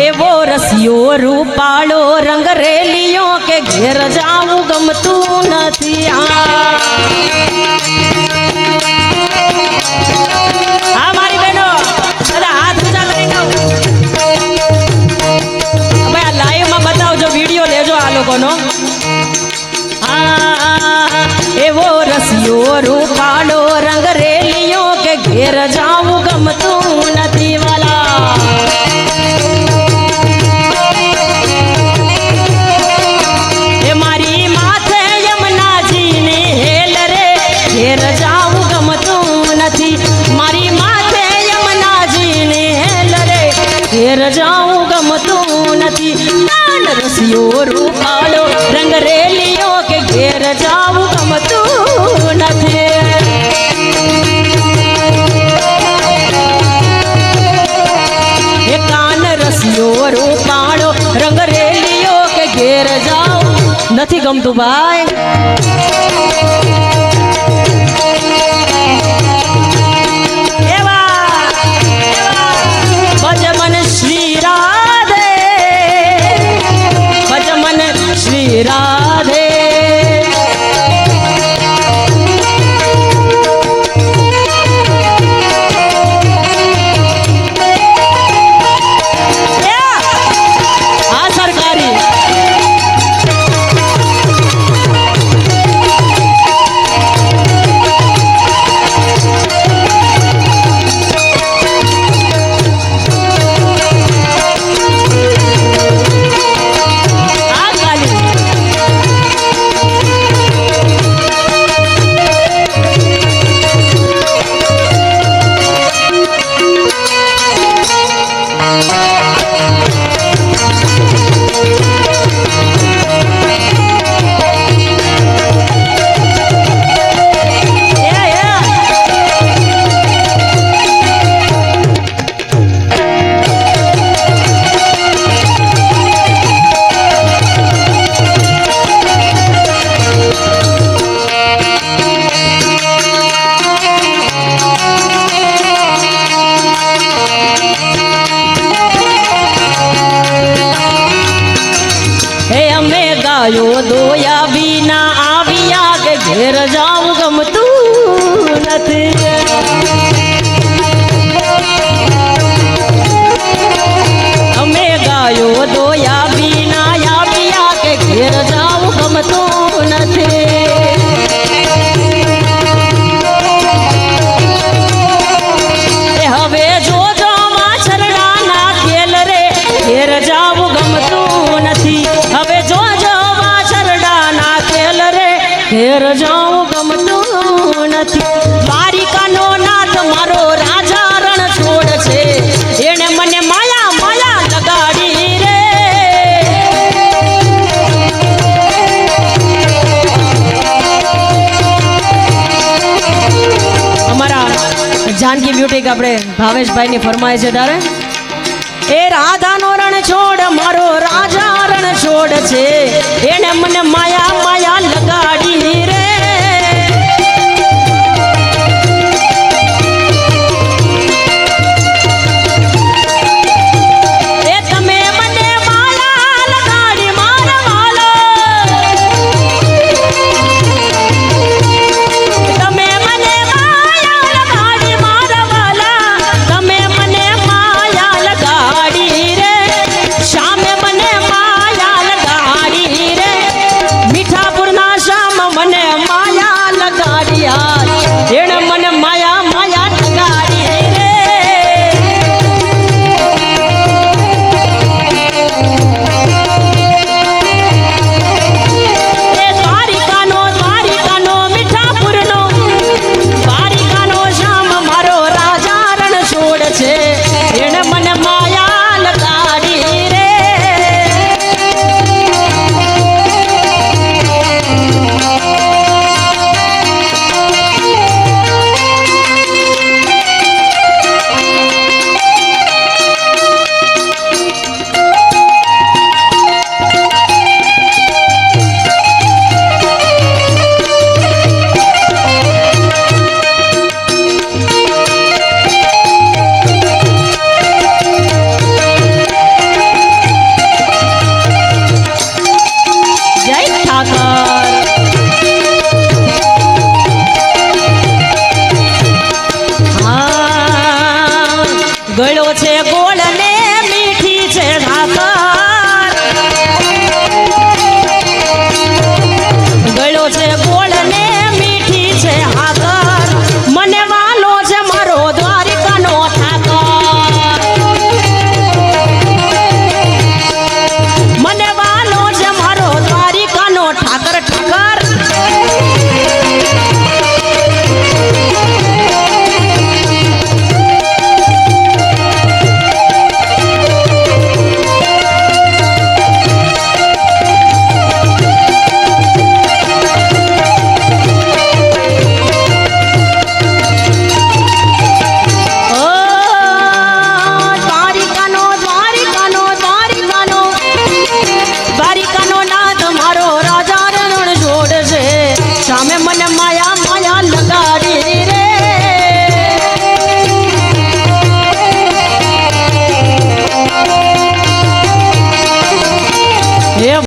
એવો રસિયો રૂપાળો રંગ રેલિયો કે ઘેર જાવું ગમતું નથી આ હા મારી બહેનો બધા હાથ ઊંચા કરી દો ભાઈ આ લાઈવમાં બતાવજો વીડિયો લેજો આ લોકોનો આ એવો રસિયો રૂપાળો રંગ રેલિયો કે ઘેર જાવું ગમતું રસિયો રૂપાળો રંગ રેલીઓ કે ઘેર જાવું ગમતું નથી કાન રસિયો રૂપાળો રંગ રેલિયો કે ઘેર નથી ગમતું ભાઈ ગાયો દોયા વિના આવ્યા કે ઘેર જાવું ગમતું નથી. જાવું ગમતું નથી. દ્વારિકાનો નાથ મારો રાજા રણ છોડ છે. એણે મને માયા માયા લગાડી રે. અમારા જાનકી બ્યુટી આપણે ભાવેશભાઈની ફરમાય છે તારે. એ રાધાનો રણ છોડ મારો રાજા રણ છોડ છે. એને મને